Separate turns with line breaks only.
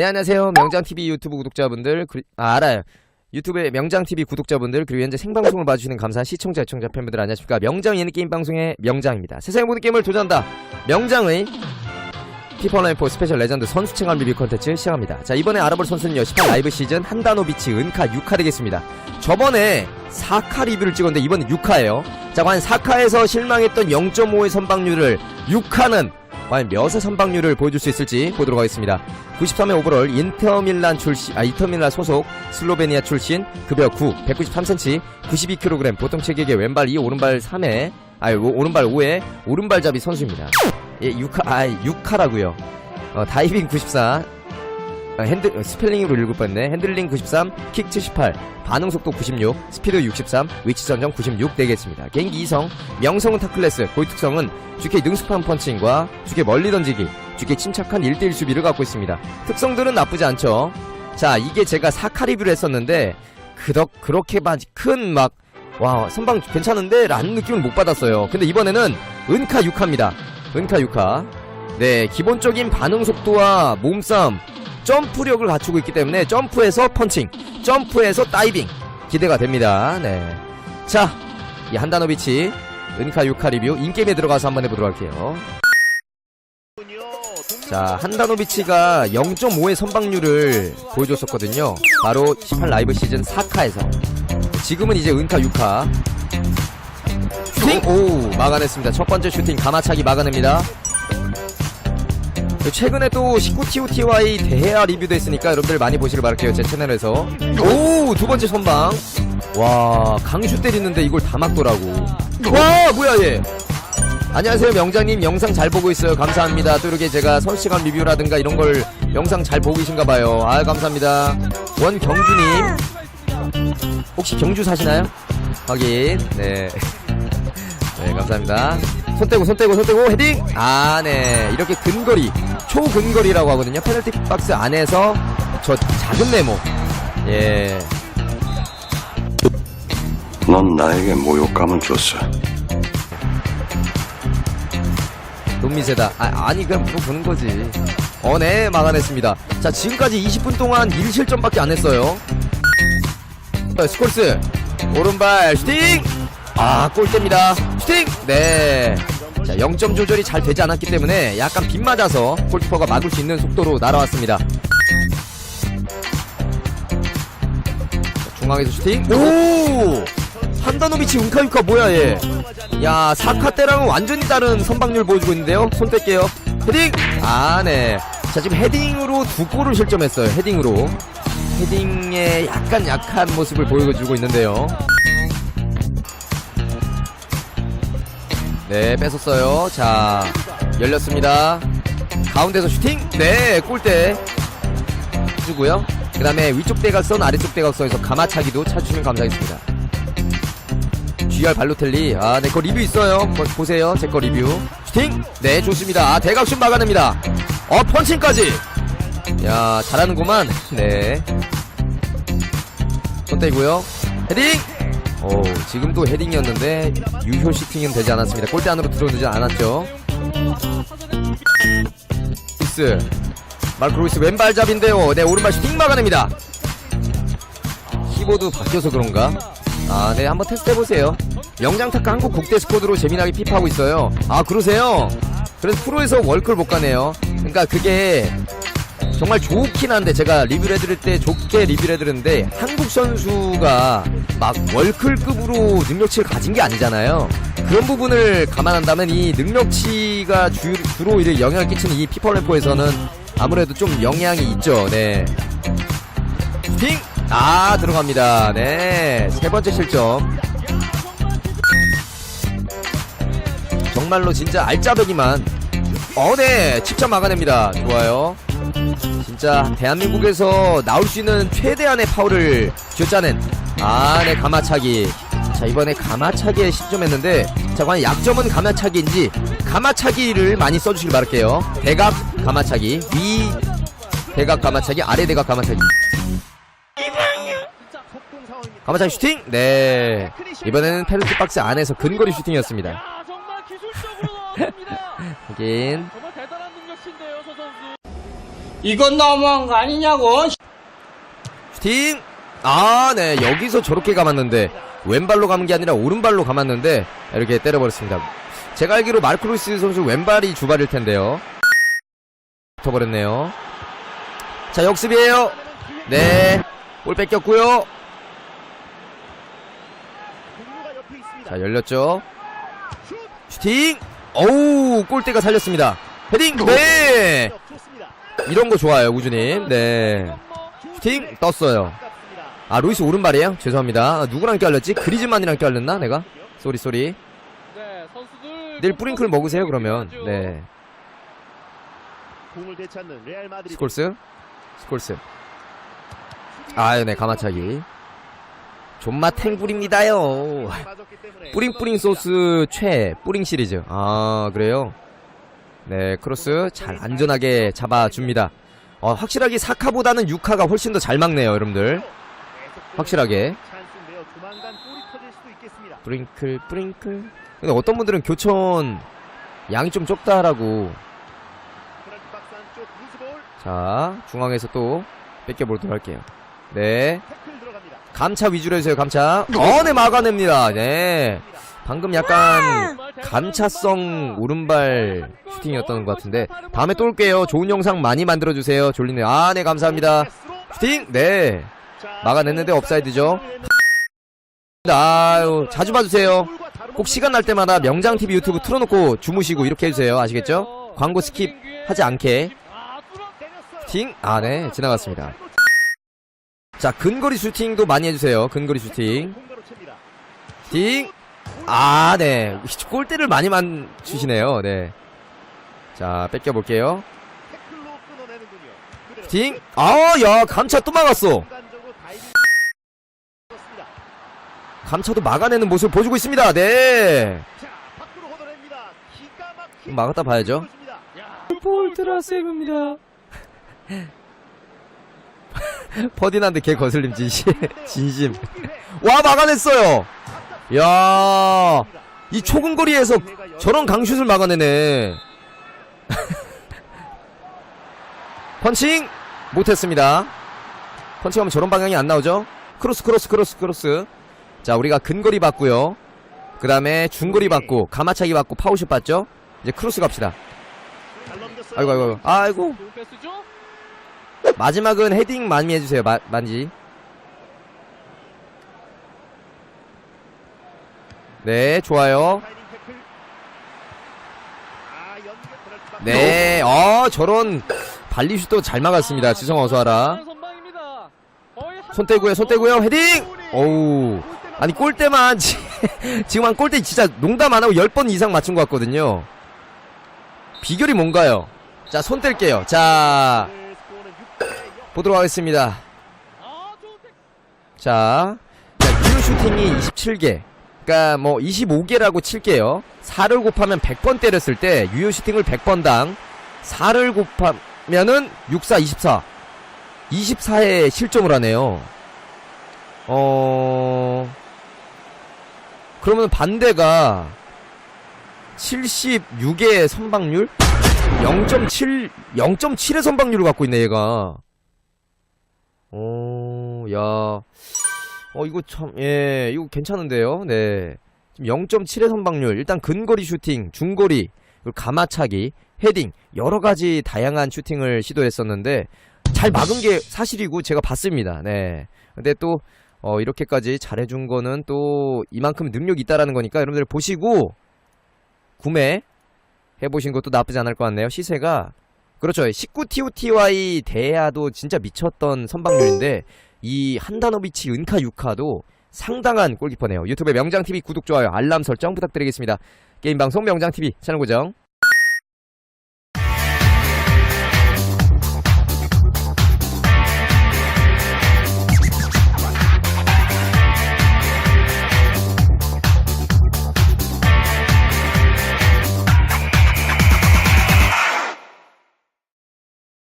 네 안녕하세요. 명장TV 유튜브 구독자분들 그리- 아 알아요. 유튜브의 명장TV 구독자분들 그리고 현재 생방송을 봐주시는 감사한 시청자 시청자 팬분들 안녕하십니까? 명장 예능게임 방송의 명장입니다. 세상의 모든 게임을 도전한다. 명장의 피퍼라인포 스페셜 레전드 선수 체감 리뷰 컨텐츠 시작합니다. 자 이번에 알아볼 선수는요 18 라이브 시즌 한다노비치 은카 6카 되겠습니다. 저번에 4카 리뷰를 찍었는데 이번엔 6카예요. 자 과연 4카에서 실망했던 0.5의 선방률을 6카는 과연 몇의 선방률을 보여줄 수 있을지 보도록 하겠습니다. 93회 오버롤 인터밀란 출신 아 인터밀란 소속 슬로베니아 출신 급여 9 193cm 92kg 보통 체격의 왼발 2 오른발 3회 아 오른발 5회 오른발잡이 선수입니다. 예 6카 아 6카라고요. 어, 다이빙 94 어, 핸들 어, 스펠링으로 뻔했네 핸들링 93 킥 78 반응 속도 96 스피드 63 위치 선정 96 되겠습니다. 개인기 2성 명성은 타클래스 고유 특성은 주케 능숙한 펀칭과 주케 멀리 던지기 주케 침착한 1대1 수비를 갖고 있습니다. 특성들은 나쁘지 않죠. 자 이게 제가 사카 리뷰를 했었는데 그덕 그렇게 큰 막 와 선방 괜찮은데? 라는 느낌을 못 받았어요. 근데 이번에는 은카 6카입니다. 은카 6카 네 기본적인 반응 속도와 몸싸움 점프력을 갖추고 있기 때문에 점프에서 펀칭 점프에서 다이빙 기대가 됩니다. 네 자 이 한다노비치 은카 6카 리뷰 인게임에 들어가서 한번 해보도록 할게요. 자 한다노비치가 0.5의 선방률을 보여줬었거든요. 바로 18 라이브 시즌 4카에서. 지금은 이제 은카 6카. 슈팅 오 막아냈습니다. 첫 번째 슈팅 가마차기 막아냅니다 최근에 또 19TOTY 대회야 리뷰도 했으니까 여러분들 많이 보시길 바랄게요 제 채널에서. 오 두 번째 선방. 와 강슈 때리는데 이걸 다 막더라고. 와 뭐야 얘. 안녕하세요 명장님. 영상 잘 보고 있어요. 감사합니다. 또 이렇게 제가 선시간 리뷰라든가 이런 걸 영상 잘 보고 계신가봐요. 아 감사합니다. 원경주님. 혹시 경주 사시나요? 확인. 네. 네, 감사합니다. 손 떼고, 손 떼고, 손 떼고, 헤딩! 아, 네. 이렇게 근거리, 초근거리라고 하거든요. 페널티 박스 안에서 저 작은 네모. 예.
넌 나에게 모욕감을 줬어.
논미세다. 아, 아니, 그냥 물어보는 거지. 어, 네, 막아냈습니다. 자, 지금까지 20분 동안 1실점밖에 안 했어요. 자, 스콜스. 오른발, 슈팅! 아, 골대입니다. 슈팅! 네. 자, 0점 조절이 잘 되지 않았기 때문에 약간 빗 맞아서 골키퍼가 막을 수 있는 속도로 날아왔습니다. 자, 중앙에서 슈팅. 오! 한다노비치 운카유카 뭐야 얘. 야, 사카 때랑은 완전히 다른 선방률 보여주고 있는데요. 손 뗄게요. 헤딩! 아, 네. 자, 지금 헤딩으로 두 골을 실점했어요. 헤딩으로. 헤딩에 약간 약한 모습을 보여주고 있는데요. 네, 뺏었어요. 자, 열렸습니다. 가운데서 슈팅? 네, 골대. 주고요. 그 다음에 위쪽 대각선, 아래쪽 대각선에서 가마차기도 찾으시면 감사하겠습니다. GR 발로텔리. 아, 네, 거 리뷰 있어요. 보, 보세요. 제 거 리뷰. 슈팅? 네, 좋습니다. 아, 대각슛 막아냅니다. 어, 펀칭까지! 야, 잘하는구만. 네. 손 떼고요. 헤딩! 오, 지금도 헤딩이었는데, 유효 슈팅은 되지 않았습니다. 골대 안으로 들어오지 않았죠. 루이스. 마르코 루이스 왼발 잡인데요. 네, 오른발 슈팅 막아냅니다. 키보드 바뀌어서 그런가? 아, 네, 한번 테스트 해보세요. 영장타카 한국 국대 스쿼드로 재미나게 핍하고 있어요. 아, 그러세요? 그래서 프로에서 월클 못 가네요. 그러니까 그게 정말 좋긴 한데 제가 리뷰를 해드릴 때 좋게 리뷰를 해드렸는데 한국 선수가 막 월클급으로 능력치를 가진 게 아니잖아요. 그런 부분을 감안한다면 이 능력치가 주, 주로 이제 영향을 끼치는 이 피퍼램포에서는 아무래도 좀 영향이 있죠. 네. 슈팅! 아, 들어갑니다. 네. 세 번째 실점. 정말로 진짜 알짜배기만. 어, 네. 직접 막아냅니다. 좋아요. 진짜 대한민국에서 나올 수 있는 최대한의 파워를 쥐어짜낸 아, 네. 가마차기. 자, 이번에 가마차기에 실점했는데 자, 과연 약점은 가마차기인지 가마차기를 많이 써주시길 바랄게요. 대각 가마차기, 위 대각 가마차기, 아래 대각 가마차기. 가마차기 슈팅? 네. 이번에는 페널티 박스 안에서 근거리 슈팅이었습니다. 하긴
정말 대단한 능력치인데요, 저 선수. 이건 너무한 거 아니냐고.
슈팅! 아, 네. 여기서 저렇게 감았는데, 왼발로 감은 게 아니라 오른발로 감았는데, 이렇게 때려버렸습니다. 제가 알기로 마르크로스 선수 왼발이 주발일 텐데요. 붙어버렸네요. 자, 역습이에요. 네. 볼 뺏겼고요 자, 열렸죠. 슈팅! 어우, 골대가 살렸습니다. 헤딩! 네! 이런 거 좋아요, 우주님. 네. 슈팅! 떴어요. 아, 루이스 오른발이에요? 죄송합니다. 아, 누구랑 껴알렸지? 그리즈만이랑 껴알렸나, 내가? 쏘리, 쏘리. 내일 뿌링클 먹으세요, 그러면. 네. 스콜스? 스콜스. 아, 네, 가마차기. 존맛 탱불입니다요. 뿌링뿌링 소스 최, 뿌링 시리즈. 아, 그래요? 네, 크로스 잘 안전하게 잡아줍니다. 어, 확실하게 사카보다는 6카가 훨씬 더 잘 막네요, 여러분들. 확실하게. 뿌링클, 뿌링클. 근데 어떤 분들은 교촌 양이 좀
루즈볼
자, 중앙에서 또 뺏겨보도록 할게요. 네. 감차 위주로 해주세요, 감차. 어, 네, 막아냅니다. 네. 방금 약간 감차성 오른발 슈팅이었던 것 같은데. 다음에 또 올게요. 좋은 영상 많이 만들어주세요. 졸리네. 아, 네, 감사합니다. 슈팅! 네.
자,
막아냈는데 업사이드죠. 아유, 자주 봐주세요. 꼭 시간 날 때마다 명장TV 유튜브 틀어놓고 주무시고 이렇게 해주세요. 아시겠죠? 광고 스킵 하지 않게. 슈팅! 아, 네. 지나갔습니다. 자, 근거리 슈팅도 많이 해주세요. 근거리 슈팅.
공가로 챕니다.
팅! 아, 네. 골대를 많이 맞추시네요. 네. 자, 뺏겨볼게요. 팅! 아, 야, 감차 또 막았어. 감차도 막아내는 모습을 보여주고 있습니다. 네. 막았다 봐야죠. 볼트라세입니다. 퍼디난드 개 거슬림 진심. 진심. 와, 막아냈어요. 야, 이 초근 거리에서 저런 강슛을 막아내네. 펀칭 못했습니다. 펀칭하면 저런 방향이 안 나오죠? 크로스 크로스 크로스 크로스. 자, 우리가 근거리 받고요. 그 다음에 중거리 받고 가마차기 받고 파우슛 받죠? 이제 크로스 갑시다. 아이고 아이고 아이고. 아이고
패스죠?
마지막은 헤딩 많이 해주세요 마, 만지 네 좋아요
박스.
네어 저런 발리슛도 잘 막았습니다 지성 어서와라
선방입니다. 거의
한손 떼고요 손 떼고요 헤딩 어우 아니 골대만 지- 지금 한 골대 진짜 농담 안 하고 10번 이상 맞춘 것 같거든요 비결이 뭔가요 자 손 뗄게요 자
오늘 스코어는 6대 0.
보도록 하겠습니다
아.
자, 자 슈팅이 27개. 그러니까 뭐 25개라고 칠게요. 4를 곱하면 100번 때렸을 때 유효 슈팅을 100번당 4를 곱하면은 64 24. 24에 실점을 하네요. 어 그러면 반대가 76의 선방률? 0.7 0.7의 선방률을 갖고 있네 얘가. 오, 야. 어, 이거 참, 예, 이거 괜찮은데요? 네. 지금 0.7의 선방률. 일단 근거리 슈팅, 중거리, 그리고 가마차기, 헤딩, 여러 가지 다양한 슈팅을 시도했었는데, 잘 막은 게 사실이고, 제가 봤습니다. 네. 근데 또, 어, 이렇게까지 잘해준 거는 또, 이만큼 능력이 있다라는 거니까, 여러분들 보시고, 구매, 해보신 것도 나쁘지 않을 것 같네요. 시세가, 그렇죠. 19TOTY 대야도 진짜 미쳤던 선방률인데 이 한다노비치 은카 6카도 상당한 골키퍼네요. 유튜브에 명장TV 구독, 좋아요, 알람 설정 부탁드리겠습니다. 게임 방송 명장TV 채널 고정